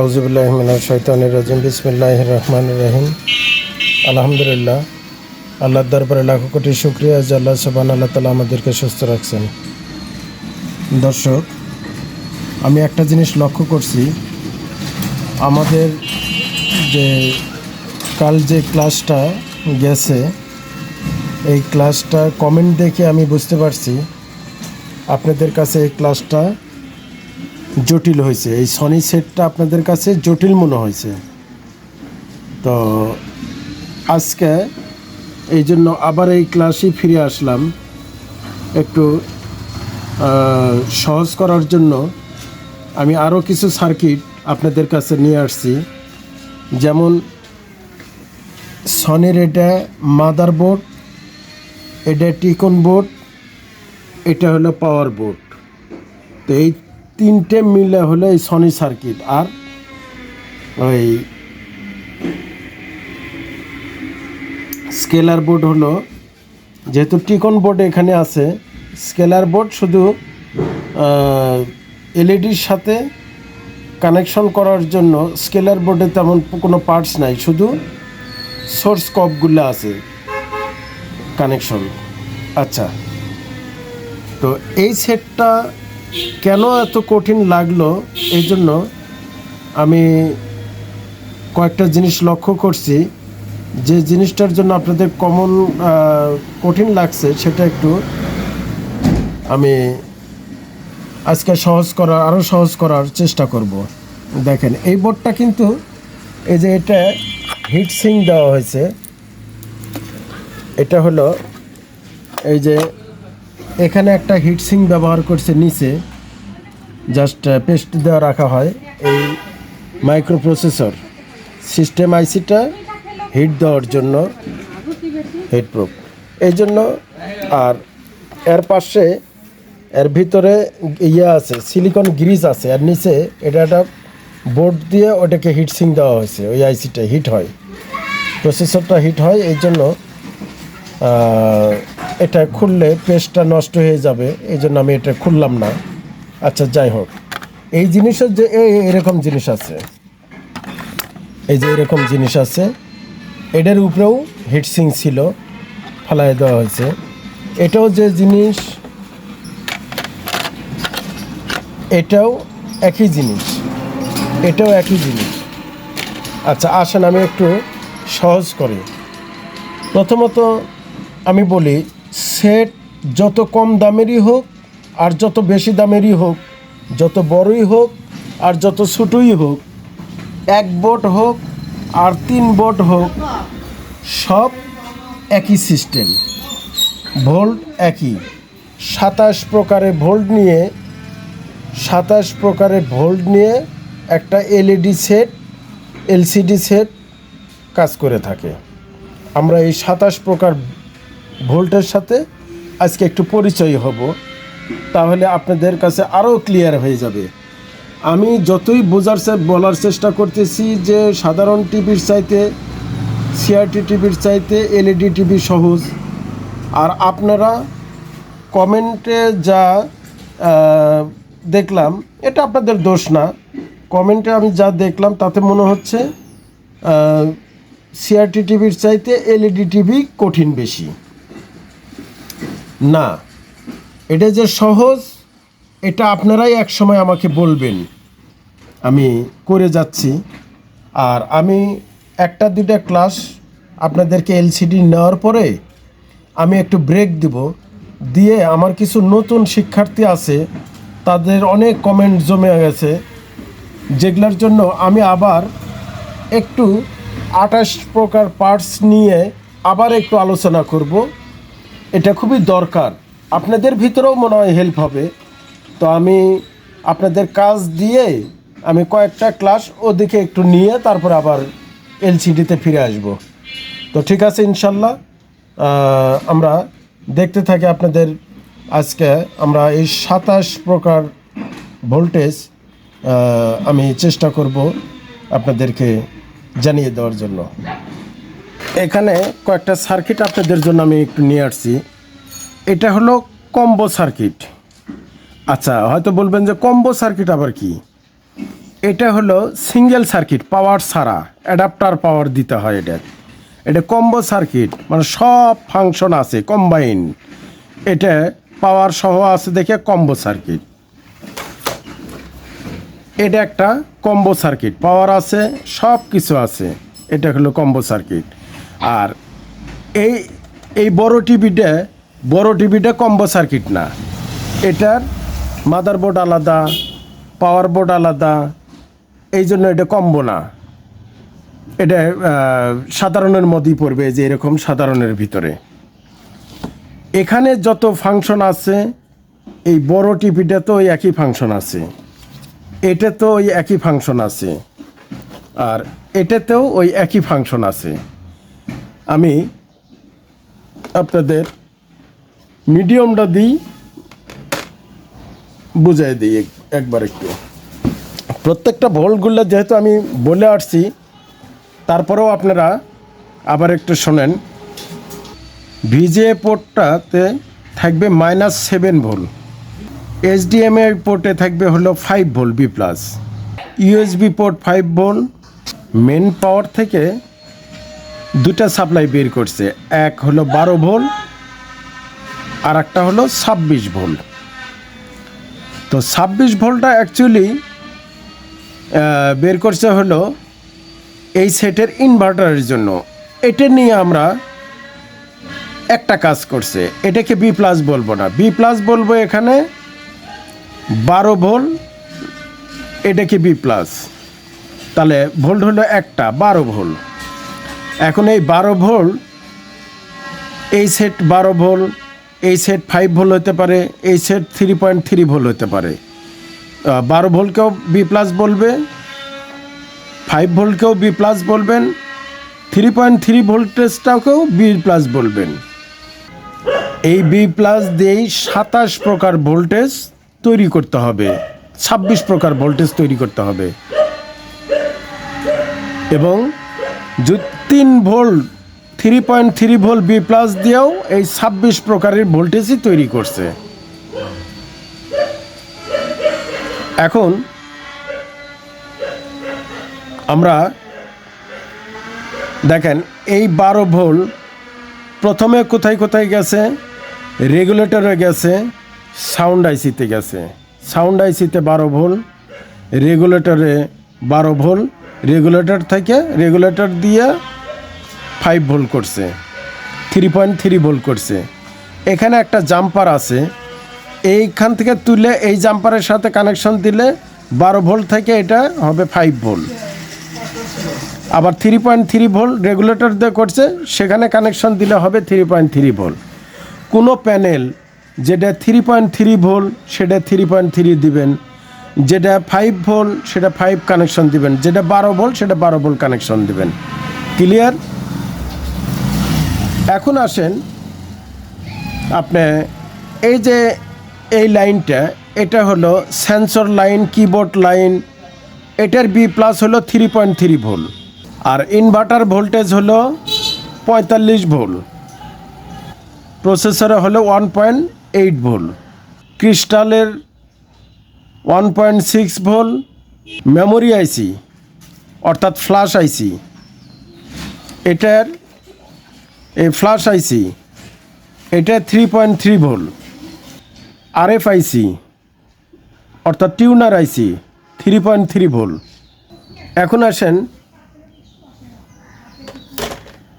আউজুবিল্লাহমিনা শৈতানির রাজিম বিসমিল্লাহ রহমান রহিম। আলহামদুলিল্লাহ, আল্লাহর দরবারে লাখো কোটি শুক্রিয়া যে আল্লাহ সবান আল্লাহ তালা আমাদেরকে সুস্থ রাখছেন। দর্শক, আমি একটা জিনিস লক্ষ্য করছি। আমাদের যে কাল যে ক্লাসটা গেছে, এই ক্লাসটা কমেন্ট দেখে আমি বুঝতে পারছি। আপনাদের কাছে এই ক্লাসটা জটিল হয়েছে। এই সনি সেটটা আপনাদের কাছে জটিল মনে হয়েছে। তো আজকে এই জন্য আবার এই ক্লাসে ফিরে আসলাম। একটু সহজ করার জন্য আমি আরও কিছু সার্কিট আপনাদের কাছে নিয়ে আসছি। যেমন সনির এটা মাদার বোর্ড এটা টিকন বোর্ড এটা হলো পাওয়ার বোর্ড তো এই তিনটে মিলে হলো এই সনি সার্কিট আর ওই স্কেলার বোর্ড হলো, যেহেতু টিকন বোর্ড এখানে আছে স্কেলার বোর্ড শুধু এলইডির সাথে কানেকশন করার জন্য স্কেলার বোর্ডে তেমন কোনো পার্টস নাই, শুধু সোর্স কপগুলো আছে কানেকশন আচ্ছা তো এই সেটটা কেন এত কঠিন লাগল? এই জন্য আমি কয়েকটা জিনিস লক্ষ্য করছি। যে জিনিসটার জন্য আপনাদের কমন কঠিন লাগছে, সেটা একটু আমি আজকে সহজ করার আরও সহজ করার চেষ্টা করব। দেখেন, এই বোর্ডটা কিন্তু, এই যে এটা হিট সিং দেওয়া হয়েছে। এটা হলো এই যে এখানে একটা হিট সিং ব্যবহার করছে নিচে। জাস্ট পেস্ট দেওয়া রাখা হয় এই মাইক্রো প্রসেসর সিস্টেম আইসিটা হিট দেওয়ার জন্য হিট প্রুফ এই জন্য আর এর পাশে এর ভিতরে ইয়ে আছে সিলিকন গ্রিজ আছে। আর নিচে এটা একটা বোর্ড দিয়ে ওটাকে হিট সিং দেওয়া হয়েছে, ওই আইসিটা হিট হয়। প্রসেসরটা হিট হয় এই জন্য এটা খুললে পেস্টটা নষ্ট হয়ে যাবে, এই জন্য আমি এটা খুললাম না। আচ্ছা যাই হোক। এই জিনিসের যে এরকম জিনিস আছে। এই যে এরকম জিনিস আছে, এটার উপরেও হিটসিং ছিল, ফালাই দেওয়া হয়েছে। এটাও যে জিনিস, এটাও একই জিনিস। এটাও একই জিনিস। আচ্ছা আসেন, আমি একটু সহজ করি। প্রথমত আমি বলি সেট যত কম দামেরই হোক আর যত বেশি দামেরই হোক, যত বড়ই হোক আর যত ছোটই হোক, এক বোট হোক আর তিন বোট হোক, সব একই সিস্টেম। ভোল্ট একই। সাতাশ প্রকারে ভোল্ট নিয়ে, সাতাশ প্রকারের ভোল্ট নিয়ে একটা এলইডি সেট, এলসিডি সেট কাজ করে থাকে। আমরা এই সাতাশ প্রকার ভোল্টের সাথে আজকে একটু পরিচয় হব, তাহলে আপনাদের কাছে আরও ক্লিয়ার হয়ে যাবে। আমি যতই বোঝার বলার চেষ্টা করতেছি যে সাধারণ টিভির চাইতে সিআরটি টিভির চাইতে এলইডি টিভি সহজ। আর আপনারা কমেন্টে যা দেখলাম, এটা আপনাদের দোষ না। কমেন্টে আমি যা দেখলাম, তাতে মনে হচ্ছে সিআরটি টিভির চাইতে এলইডি টিভি কঠিন বেশি। না। এটা যে সহজ, এটা আপনারাই এক সময় আমাকে বলবেন। আমি করে যাচ্ছি। আর আমি একটা দুটা ক্লাস আপনাদেরকে এলসিডি নেওয়ার পরে আমি একটু ব্রেক দিব। দিয়ে আমার কিছু নতুন শিক্ষার্থী আছে, তাদের অনেক কমেন্ট জমে গেছে। যেগুলোর জন্য আমি আবার একটু আঠাশ প্রকার পার্টস নিয়ে আবার একটু আলোচনা করব। এটা খুবই দরকার। আপনাদের ভিতরেও মনে হয় হেল্প হবে। তো আমি আপনাদের কাজ দিয়ে আমি কয়েকটা ক্লাস ওদিকে একটু নিয়ে তারপর আবার এলসিডিতে ফিরে আসব। তো ঠিক আছে ইনশাল্লাহ। আমরা দেখতে থাকি আপনাদের আজকে। আমরা এই সাতাশ প্রকার ভোল্টেজ আমি চেষ্টা করব আপনাদেরকে জানিয়ে দেওয়ার জন্য। এখানে কয়েকটা সার্কিট আপনাদের জন্য আমি একটু নিয়ে আসছি। এটা হলো কম্বো সার্কিট। আচ্ছা হয়তো বলবেন যে কম্বো সার্কিট আবার কি? এটা হলো সিঙ্গেল সার্কিট, পাওয়ার ছাড়া, অ্যাডাপ্টার পাওয়ার দিতে হয় এটা। এটা কম্বো সার্কিট মানে সব ফাংশন আছে কম্বাইন এটা পাওয়ার সহ আছে দেখে কম্বো সার্কিট। এটা একটা কম্বো সার্কিট, পাওয়ার আছে সব কিছু আছে। এটা হলো কম্বো সার্কিট। আর এই এই বড় টিভিটা বড় টিভিটা কম্বো সার্কিট না। এটার মাদারবোর্ড আলাদা পাওয়ার বোর্ড আলাদা, এই জন্য এটা কম্বো না। এটা সাধারণের মধ্যেই পড়বে যে এরকম সাধারণের ভিতরে। এখানে যত ফাংশন আছে, এই বড় টিভিটা তো ওই একই ফাংশন আছে। এটা তো ওই একই ফাংশন আছে। আর এটাতেও ওই একই ফাংশন আছে। আমি আপনাদের মিডিয়ামটা দিই, বুঝাই দিই এক- একবার একটু। প্রত্যেকটা ভোল্টগুলো যেহেতু আমি বলে আসছি, তারপরেও আপনারা আবার একটু শোনেন। ভিজে পোর্টটাতে থাকবে মাইনাস সেভেন ভোল্ট এইচডিএমআই পোর্টে থাকবে হলো five volt B plus. USB port five volt main power থেকে দুটা সাপ্লাই বের করছে। এক হলো বারো ভোল্ট আর একটা হলো ছাব্বিশ ভোল্ট তো ছাব্বিশ ভোল্টটা অ্যাকচুয়ালি বের করছে হলো এই সেটের ইনভার্টারের জন্য। এটা নিয়ে আমরা একটা কাজ করছে। এটাকে বি প্লাস বলব না। বি প্লাস বলব এখানে বারো ভোল্ট এটাকে বি প্লাস তাহলে ভোল্ট হলো একটা, বারো ভোল্ট এখন এই বারো ভোল, এই সেট বারো ভোল, এই সেট ফাইভ ভোল হতে পারে, এই সেট থ্রি পয়েন্ট থ্রি ভোল হতে পারে। বারো ভোলকেও বি প্লাস বলবে ফাইভ ভোল্টকেও বি প্লাস বলবেন থ্রি পয়েন্ট থ্রি ভোল্টেজটাকেও বি প্লাস বলবেন। এই বি প্লাস দিয়েই সাতাশ প্রকার ভোল্টেজ তৈরি করতে হবে, ছাব্বিশ প্রকার ভোল্টেজ তৈরি করতে হবে। এবং তিন volt three point three volt B plus দিয়েও এই ছাব্বিশ প্রকারের ভোল্টেজই তৈরি করছে। এখন আমরা দেখেন, এই বারো ভোল্ট প্রথমে কোথায় কোথায় গেছে? রেগুলেটরে গেছে সাউন্ড আইসিতে গেছে। সাউন্ড আইসিতে বারো ভোল্ট রেগুলেটরে বারো ভোল্ট রেগুলেটর থেকে রেগুলেটর দিয়ে ফাইভ ভোল্ট করছে থ্রি পয়েন্ট থ্রি ভোল্ট করছে। এখানে একটা জাম্পার আছে, এইখান থেকে তুলে এই জাম্পারের সাথে কানেকশন দিলে বারো ভোল্ট থেকে এটা হবে ফাইভ ভোল্ট আবার three point three volt regulator দিয়ে করছে, সেখানে কানেকশন দিলে হবে থ্রি পয়েন্ট থ্রি ভোল্ট কোনো প্যানেল যেটা থ্রি পয়েন্ট থ্রি ভোল্ট সেটা থ্রি পয়েন্ট থ্রি দিবেন। যেটা ফাইভ ভোল্ট সেটা ফাইভ কানেকশন দিবেন। যেটা বারো ভোল্ট সেটা বারো ভোল্ট কানেকশন দিবেন। ক্লিয়ার এখন আসেন, আপনি এই যে এই লাইনটা, এটা হলো সেন্সর লাইন কিবোর্ড লাইন এটার বি প্লাস হলো থ্রি পয়েন্ট থ্রি ভোল্ট আর ইনভার্টার ভোল্টেজ হলো পঁয়তাল্লিশ ভোল্ট প্রসেসরে হলো ওয়ান পয়েন্ট এইট ভোল্ট ক্রিস্টালের one point six volt memory IC অর্থাৎ ফ্ল্যাশ আইসি এটার, এই ফ্ল্যাশ আইসি এটা three point three volt RFIC অর্থাৎ tuner IC three point three volt. এখন আসেন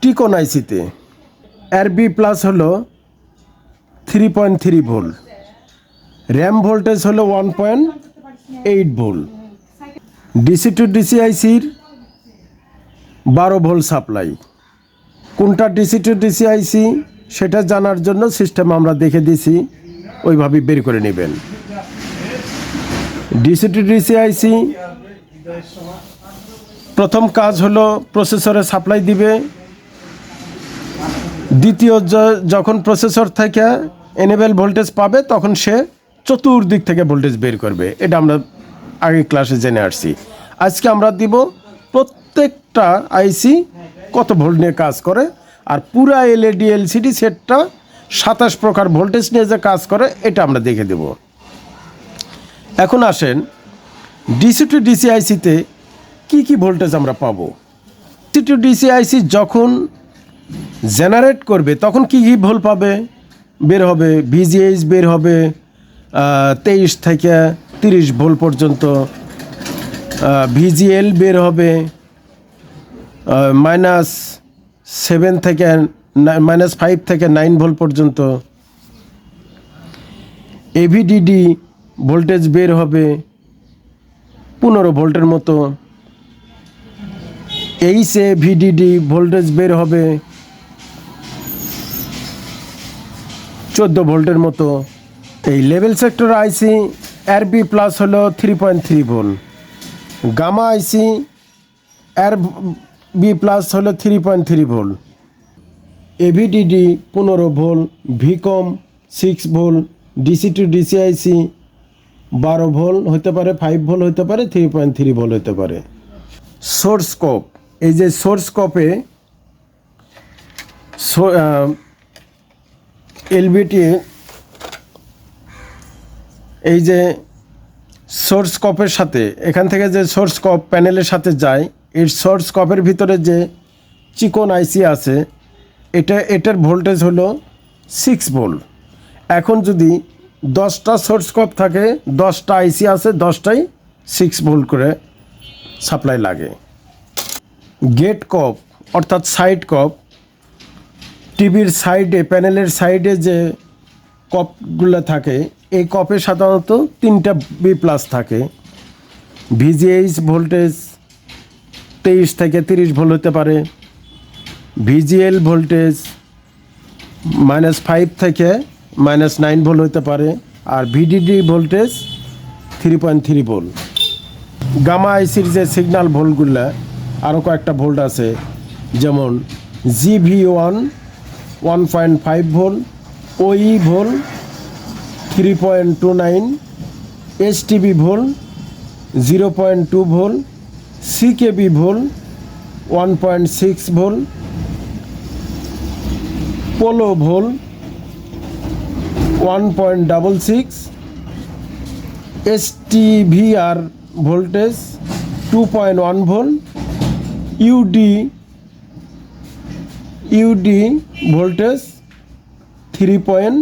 টিকন আইসিতে আর বি প্লাস হলো three point three volt RAM voltage হলো one point eight volt. DC to DC আইসির বারো ভোল্ট সাপ্লাই কোনটা ডিসি টু ডিসি আইসি সেটা জানার জন্য সিস্টেম আমরা দেখে দিছি ওইভাবে বের করে নেবেন। ডিসি টু ডিসি আইসি প্রথম কাজ হলো প্রসেসরে সাপ্লাই দিবে। দ্বিতীয় যখন প্রসেসর থেকে এনেবেল ভোল্টেজ পাবে, তখন সে চতুর্দিক থেকে ভোল্টেজ বের করবে, এটা আমরা আগে ক্লাসে জেনে আসছি। আজকে আমরা দিব প্রত্যেকটা আইসি কত ভোল্ট নিয়ে কাজ করে, আর পুরা এলইডি, এলসিডি সেটটা সাতাশ প্রকার ভোল্টেজ নিয়ে যে কাজ করে, এটা আমরা দেখে দেব। এখন আসেন, ডিসি টু ডিসি আইসিতে কী কী ভোল্টেজ আমরা পাবো? ডিসি টু ডিসি আইসি যখন জেনারেট করবে, তখন কী কী ভোল্ট পাবে? বের হবে, ভিজিএইচ বের হবে তেইশ থেকে তিরিশ ভোল্ট পর্যন্ত ভিজিএল বের হবে মাইনাস সেভেন থেকে মাইনাস ফাইভ থেকে নাইন ভোল্ট পর্যন্ত, এভিডিডি ভোল্টেজ বের হবে পনেরো ভোল্টের মতো, এইচ এইসে ভিডিডি ভোল্টেজ বের হবে চোদ্দ ভোল্টের মতো এই লেভেল সেক্টর আইসি আর বি প্লাস হলো three point three volt gamma IC আর বি প্লাস হলো three point three volt AVDD পনেরো volt VCOM six volt DC to DC IC বারো ভোল হতে পারে ফাইভ ভোল্ট হতে পারে থ্রি পয়েন্ট থ্রি ভোল হতে পারে। সোর্স কপ এই যে সোর্স কপে এলবিটি এই যে সোর্স কপের সাথে, এখান থেকে যে সোর্স কপ প্যানেলের সাথে যায়, এর সোর্স কপের ভিতরে যে চিকন আইসি আছে, এটা, এটার ভোল্টেজ হলো সিক্স ভোল্ট এখন যদি দশটা সোর্স কপ থাকে, দশটা আইসি আছে, দশটাই সিক্স ভোল্ট করে সাপ্লাই লাগে। গেট কপ অর্থাৎ সাইড কপ টিভির সাইডে প্যানেলের সাইডে যে কপগুলো থাকে এই কপে সাধারণত তিনটা বি প্লাস থাকে। ভিজিএইচ ভোল্টেজ তেইশ থেকে তিরিশ ভোল্ট হতে পারে। ভিজিএল ভোল্টেজ মাইনাস ফাইভ থেকে মাইনাস নাইন ভোল্ট হতে পারে। আর VDD voltage three point three volt. Gamma আইসির যে সিগন্যাল ভোল্টগুলো আরও কয়েকটা ভোল্ট আছে। যেমন GV one one point five volt, ওই volt three point two nine H TV volt zero point two volt CKB volt one point six volt polo volt one point double six S TVR voltage two point one volt UD UD voltage three point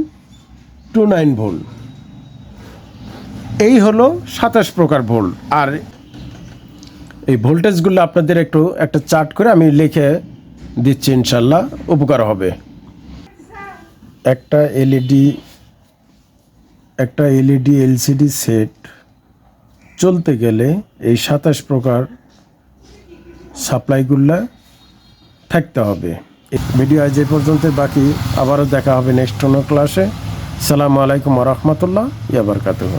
two nine volt এই হলো সাতাশ প্রকার volt আর এই ভোল্টেজগুলো আপনাদের একটু একটা chart করে আমি লিখে দিচ্ছি, ইনশাল্লাহ উপকার হবে। একটা এলইডি একটা এলইডি এলসিডি সেট চলতে গেলে এই সাতাশ প্রকার সাপ্লাইগুলো থাকতে হবে। ভিডিও আজ এই পর্যন্ত বাকি আবারও দেখা হবে নেক্সট কোনো ক্লাসে। সালামু আলাইকুম রহমতুল্লাহ ইয়াবারকাতুহ